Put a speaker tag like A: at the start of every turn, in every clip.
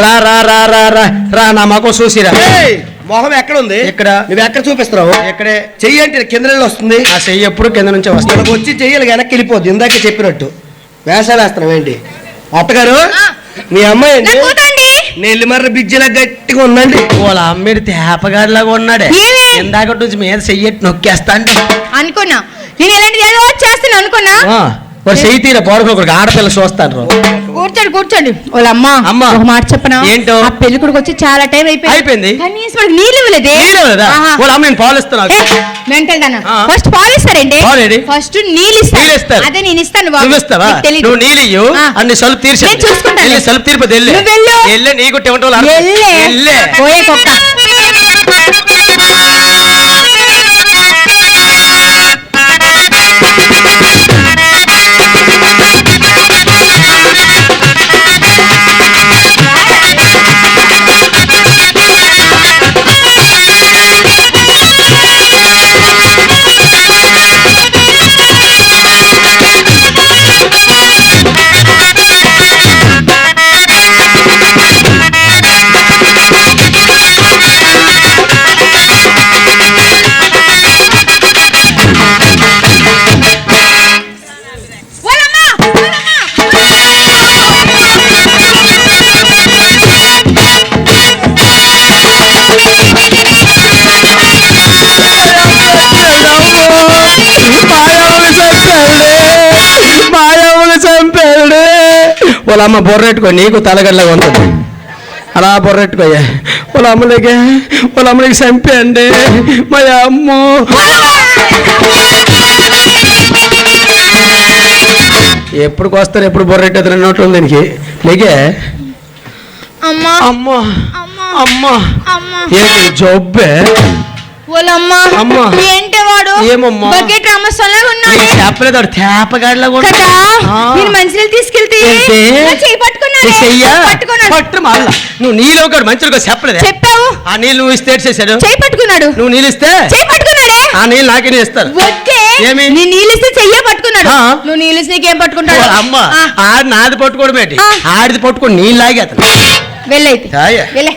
A: రా రా రా రా రా రా నా మొఖం చూసిరా.
B: ఏయ్, మొహం ఎక్కడ? ఉంది
A: ఇక్కడ.
B: నువ్వు ఎక్కడ చూపిస్తున్నావు?
A: ఇక్కడే
B: చెయ్యి అంటే కింద నీళ్ళు వస్తుంది.
A: ఆ చెయ్యి ఎప్పుడు కింద నుంచే
B: మనకు వచ్చి చెయ్యాలి వెనక్కి వెళ్ళిపోద్ది. ఇందాకే చెప్పినట్టు. వేషాలు వేస్తున్నావు ఏంటి? అత్తగారు మీ అమ్మాయి అండి. నెల్లిమర్ర బిజ్జిలా గట్టిగా ఉందండి.
A: వాళ్ళ అమ్మేడు తేపగాడిలాగా ఉన్నాడే? ఇందాక నుంచి మీద చెయ్యట్టు నొక్కేస్తా అంటే.
C: అనుకున్నా. నేను ఇలాంటిది ఏదో చేస్తాను అనుకున్నా?
A: ఆ, వాడు చెయ్యి తీర పోరకులు ఒకరికి ఆడపిల్ల చూస్తాను
C: కూర్చోండి కూర్చోండి అమ్మ. ఒక మాట చెప్పనా
A: ఏంటో?
C: ఆ పెళ్ళి కొడుకు వచ్చి చాలా టైం అయిపోయింది
A: అయిపోయింది.
C: కనీసం వాడికి నీళ్ళు ఇవ్వలేదే
A: కదా
C: ఆహా.
A: వాళ్ళ అమ్మ నేను పాలిస్తున్నా
C: ఏ, మెంటల్ దానా
A: ఆ.
C: ఫస్ట్ పాలు ఇస్తారండి
A: పాలు?
C: ఫస్ట్ నీళ్ళు ఇస్తారు. అదే నేను ఇస్తాను బాబు.
A: నువ్వు ఇస్తావా నీళ్ళు ఇయ్యు. అన్ని సలుపు తీర్చి
C: నేను చూసుకుంటాను.
A: సలుపు తీర్పది వెళ్ళి
C: వెళ్ళు.
A: నీకు. వెళ్ళే
C: పోయే కుక్క
A: వాళ్ళ అమ్మ బొర్రెట్టుకో నీకు తలగడ్లాగా ఉంటుంది. అలా బొర్రెట్టుకోయ్యా. వాళ్ళ అమ్మలకి వాళ్ళ అమ్మలకి చంపండి మా అమ్మ. ఎప్పుడు వస్తారు ఎప్పుడు బొర్రెట్టు నోట్లు దీనికి. లేకే
C: అమ్మా.
A: అమ్మ.
C: అమ్మా.
A: అమ్మ.
C: అమ్మా.
A: ఏంటి జబ్బే?
C: వాళ్ళమ్మ
A: అమ్మ.
C: ఏంటి వాడు? బకెట్ ఉన్నాడు.
A: చెప్పలేదు
C: కదా. నేను మంచినీళ్ళు తీసుకెళ్తే చెయ్యి?
A: పట్టు మళ్ళా నువ్వు నీళ్ళు ఒకటి మంచిగా చెప్పలేదే
C: చెప్పావు.
A: ఆ నీళ్ళు నువ్వు ఇస్తే చేశాడు?
C: పట్టుకున్నాడు.
A: నువ్వు నీళ్ళు ఇస్తే?
C: చెయ్యి పట్టుకున్నాడే.
A: ఆ నీళ్ళు నాకే ఏమి?
C: నీ నీళ్ళు ఇస్తే చెయ్యే పట్టుకున్నాడు. నువ్వు నీళ్ళు ఇస్తే నీకేం పట్టుకుంటాడు?
A: అమ్మ ఆడి నాది పట్టుకోవడం ఏంటి. ఆడిది పట్టుకొని నీళ్ళు లాగే అతను.
C: వెళ్ళైతే. వెళ్ళే.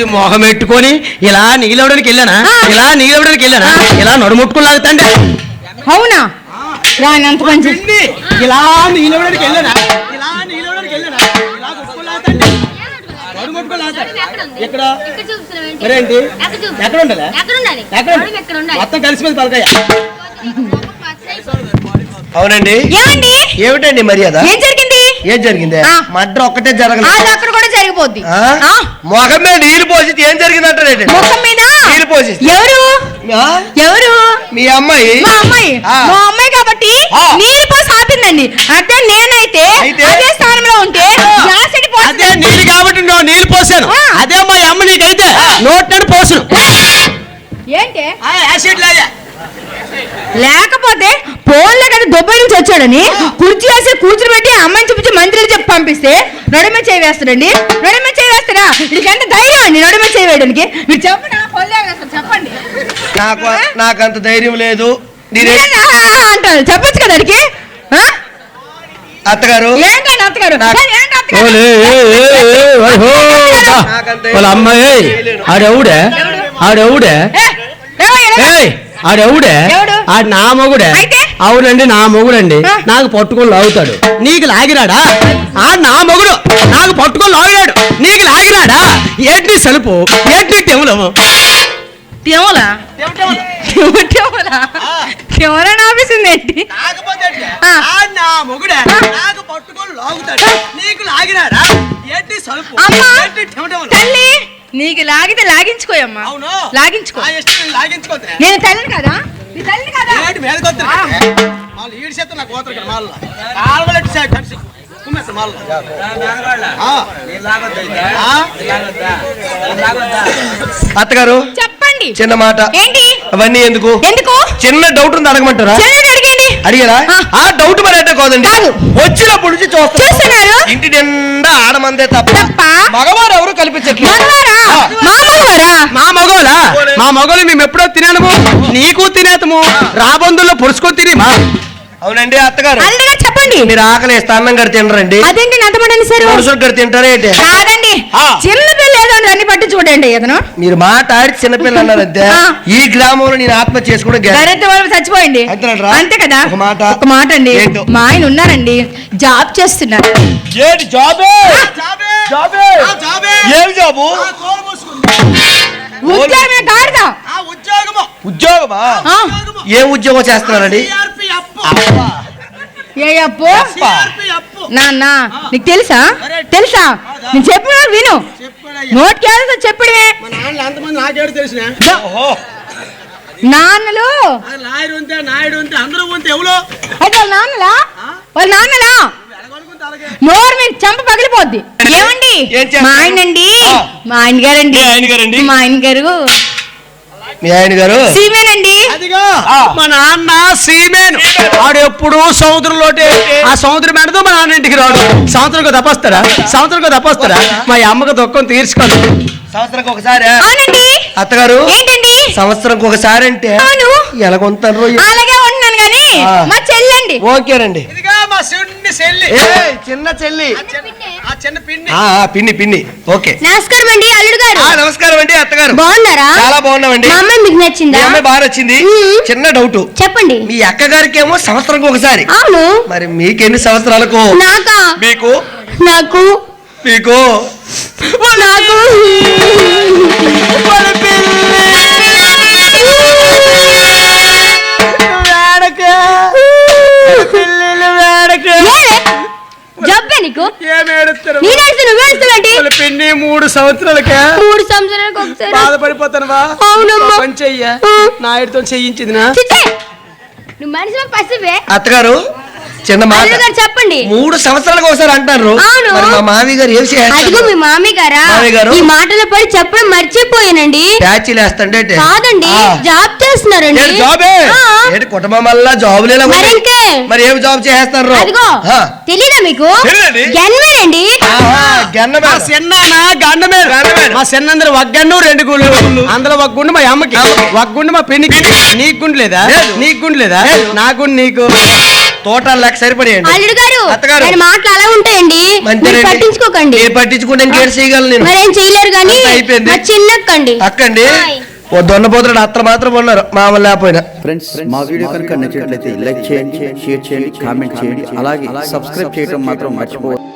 A: ముష్టి మొహం పెట్టుకొని ఇలా నీళ్ళవడానికి వెళ్ళానా. ఇలా నీళ్ళవడానికి వెళ్ళానా. ఇలా నడుముట్టుకుని లాగుతాండి
C: అవునా? మంచి.
A: ఇలా నీళ్ళవడానికి వెళ్ళానా? ఇలా నీళ్ళవడానికి వెళ్ళానా? ఇలా కొట్టుకుని లాగుతాండి నడుముట్టుకుని లాగుతాడు ఎక్కడ మరేంటి? ఎక్కడ ఉండాలి? ఎక్కడ ఉండాలి? మొత్తం కలిసి మీద పలకాయ
B: అవునండి.
C: ఏమండి?
B: ఏమిటండి మర్యాద?
C: ఏం జరిగింది?
B: ఏం జరిగింది. మడ్ర ఒక్కటే జరగదు
C: అది అక్కడ కూడా జరిగిపోద్ది.
B: ఆ? మొహం మీద నీళ్ళు పోసి ఏం జరిగిందంటారేంటి
C: ముఖం మీద?
B: నీళ్ళు పోసి
C: ఎవరు?
B: ఆ?
C: ఎవరు?
B: మీ అమ్మాయి.
C: మా అమ్మాయి.
B: ఆ.
C: మా అమ్మాయి కాబట్టి
B: ఆ.
C: నీళ్ళు పోసి ఆపిందండి. అంటే నేనైతే
B: అయితే?
C: అదే స్థానంలో ఉంటే
A: అదే నీళ్ళు కాబట్టి నువ్వు నీళ్ళు పోసాను.
C: ఆ.
A: అదే మా అమ్మ నీకైతే నోట్ పోసును.
C: ఏంటి?
A: యాసిడ్ లాగా.
C: లేకపోతే ఫోన్లో కదా దుబాయ్ నుంచి వచ్చాడని కుర్చీ వేసి కూర్చుని పెట్టి అమ్మాయిని చూపించి మంత్రులు చెప్పి పంపిస్తే నడుమ చేయి వేస్తాడండి నడుమ చేయి వేస్తాడా వీడికి ఎంత ధైర్యం అండి నడుమ చేయి వేయడానికి మీరు చెప్పండి చెప్పండి
B: నాకు నాకంత ధైర్యం లేదు
C: అంటారు చెప్పొచ్చు కదా వాడికి? ఆ?
B: అత్తగారు
C: ఏంటండి అత్తగారు
B: నాకు-.
A: వాళ్ళ అమ్మాయి ఆడెవుడే ఆడెవుడే ఆడెవుడే ఆడు నా మొగుడే? అవునండి నా మొగుడండి.
C: ఆ?
A: నాకు పట్టుకొని లాగుతాడు. నీకు లాగిరాడా ఆ నా మొగుడు. నాకు పట్టుకొని లాగినాడు. నీకు లాగినాడా? ఏంటి సలుపు? ఏంటి తెములము?
C: తెమలా? ఆఫీసింది ఏంటి? ఆ.
A: ఆ నా మొగుడే. నాకు పట్టుకొని లాగుతాడు. నీకు లాగినారా ఏంటి సలుపు?
C: అమ్మా!
A: ఏంటి టెమటెమలు?
C: తల్లి నీకు లాగితే లాగించుకోయమ్మా.
A: అవును.
C: లాగించుకో.
A: ఆ నేను
C: తల్లిని కదా?
A: ఏంటి వాళ్ళు ఈడు చేత నాకు కలిసి కుమ్మేస్తారు?
B: అత్తగారు
C: చెప్పండి.
B: చిన్న మాట.
C: ఏంటి?
B: అవన్నీ ఎందుకు?
C: ఎందుకు?
B: చిన్న డౌట్ ఉంది అడగమంటారా? అడిగారా?
C: ఆ.
B: డౌట్ మరి అంటే కాదండి.
C: కాదు.
B: వచ్చినప్పుడు నుంచి చూస్తున్నా.
C: చూస్తున్నారు?
B: ఇంటి నిండా ఆడమందే తప్ప
C: తప్ప?
B: మగవారు ఎవరు కల్పించట్లేదు.
C: మా మగవారా?
A: మా మగోలా మా మగోలు మేము ఎప్పుడో తినేదము నీకు తినేతము. రాబందుల్లో పొడుచుకొని తిని మా.
B: అవునండి అత్తగారు.
C: అల్లుడుగా చెప్పండి.
B: మీరు ఆకలి అన్నం గడి తినరండి.
C: అదేంటి అంత మాట అనేసారు
B: మనుషులు గడి తింటారా ఏంటి?
C: కాదండి.
A: ఆ.
C: చిన్న పిల్ల ఏదో అన్ని పట్టి చూడండి అతను.
B: మీరు మాట ఆడి చిన్నపిల్ల అన్నారంతే. ఈ గ్రామంలో నేను ఆత్మ చేసుకోవడం గ్యారెంటీ.
C: డైరెక్ట్ వాళ్ళు చచ్చిపోయింది? అంతే కదా?
B: ఒక మాట.
C: ఒక మాట అండి? మా ఆయన ఉన్నారండి. జాబ్ చేస్తున్నారు.
B: ఏంటి జాబే? జాబే.
A: జాబే?
B: ఏం జాబు.
A: ఆ తోలు మూసుకుంది.
C: ఉద్యోగమే కాడదా
A: ఆ ఉద్యోగము.
B: ఉద్యోగమా?
C: ఆ.
B: ఏం ఉద్యోగం చేస్తున్నారండి?
C: ఏ అప్పు? నాన్న నీకు తెలుసా. తెలుసా? నేను చెప్పిన విను.
A: చెప్పాడయ్యా.
C: నోటికి ఏదో చెప్పడమే నాన్నలు
A: ఉంటే నాయుడు ఉంటే అందరూ ఉంటే ఎవరు?
C: వాళ్ళ నాన్నలా? వాళ్ళ నాన్నలా? నోరు మీరు చంప పగిలిపోద్ది. ఏమండి? మా ఆయనండి. మా ఆయన గారండి
B: మీ ఆయన గారండి?
C: మా ఆయన గారు?
A: అదిగో
B: ఆ.
A: మా నాన్న సీమేన్. ఆడు ఎప్పుడు సముద్రంలోటే ఆ సముద్రం మేడతో మా నాన్న ఇంటికి రాడు. సంవత్సరంకు తప్పస్తారా సంవత్సరంకు తప్పస్తారా మా అమ్మకు దుఃఖం తీర్చుకోదు
B: సంవత్సరానికి ఒకసారి?
C: అవునండి.
B: అత్తగారు
C: ఏంటండి?
B: సంవత్సరంకి ఒకసారి అంటే
C: అవును.
B: ఎలాగొంటారు
C: అలాగే ఉంటున్నాను కానీ. మా చెల్లండి.
B: ఓకేనండి.
A: ఇదిగా మా చెల్లి.
B: ఏయ్, చిన్న చెల్లి.
A: చిన్న పిన్ని.
B: ఆ, ఆ, పిన్ని పిన్ని. ఓకే.
D: నమస్కారం అండి అల్లుడు గారు.
B: ఆ, నమస్కారం అండి అత్తగారు.
D: బాగున్నారా?
B: చాలా బాగున్నామండి.
D: మా అమ్మాయి మీకు
B: మీ
D: నచ్చిందా
B: అమ్మాయి బాగా వచ్చింది
D: మ్మ్.
B: చిన్న డౌట్.
D: చెప్పండి.
B: మీ అక్క గారికి ఏమో సంవత్సరంకి ఒకసారి.
D: అవును.
B: మరి మీకెన్ని సంవత్సరాలకు?
D: నాకా?
B: మీకు?
D: నాకు?
B: మీకు?
D: నాకు. నీకు?
A: ఏమి ఏడుస్తారు
D: నేను ఏడుస్తు నువ్వు ఏడుస్తావేంటి
A: వాళ్ళ పిన్ని మూడు సంవత్సరాలకే
D: మూడు సంవత్సరాలకు ఒకసారి.
A: బాధపడిపోతానువా
D: అవునమ్మా.
A: పని చెయ్య. నాయుడుతో చేయించింది నా!
D: నువ్వు మనిషి పసివే
B: అత్తగారు చిన్న మాట.
D: అల్లుడు గారు చెప్పండి.
B: మూడు సంవత్సరాలకు ఒకసారి అంటారు
D: అవును.
B: మరి మా మావి గారు ఏం
D: అదిగో
B: చేస్తారు
D: మీ మామయ్య గారా?
B: మామయ్య గారు?
D: ఈ మాటలు పడి చెప్పడం మర్చిపోయానండి.
B: ప్యాచీలు వేస్తండే
D: కాదండి జాబ్ చేస్తున్నారండి.
B: జాబే
D: ఆ.
B: ఏంటి కుటుంబం వల్ల జాబులేలా
D: మరి
B: ఉన్నాయి?
D: ఇంకే?
B: మరి ఏం జాబ్ చేస్తారు
D: అదిగో
B: ఆ.
D: తెలీదా మీకు?
B: తెలీదండి.
D: గన్మేనండి
A: మా. చిన్నాన్న గండమే
B: గండమే.
A: మా చిన్నందరూ వగ్గండు రెండు గుళ్ళు. అందులో ఒక గుండు మా అమ్మకి ఒక గుండు మా పెన్నికి. నీకు గుండు లేదా?
B: లేదు.
A: నీకు గుండు లేదా?
B: లేదు.
A: నా గుండు నీకు.
B: లెక్క సరిపడేయండి.
D: అల్లుడు గారు
B: అత్తగారు.
D: ఆయన మాటలు అలా ఉంటాయండి. మీరు. పట్టించుకోకండి.
B: మీరు పట్టించుకుంటే ఇంకేం చేయగలను నేను?
D: మరేం చేయలేరు కానీ
B: అయిపోయింది.
D: చిన్నక్కండి.
B: అక్కండి. ఓ దొన్నపోతుడు అత్తలు మాత్రం ఉన్నారు. మామూలు లేకపోయినా.
E: ఫ్రెండ్స్ మా వీడియో కనుక నచ్చినట్లయితే లైక్ చేయండి షేర్ చేయండి కామెంట్ చేయండి. అలాగే సబ్స్క్రైబ్ చేయడం మాత్రం మర్చిపోవద్దు.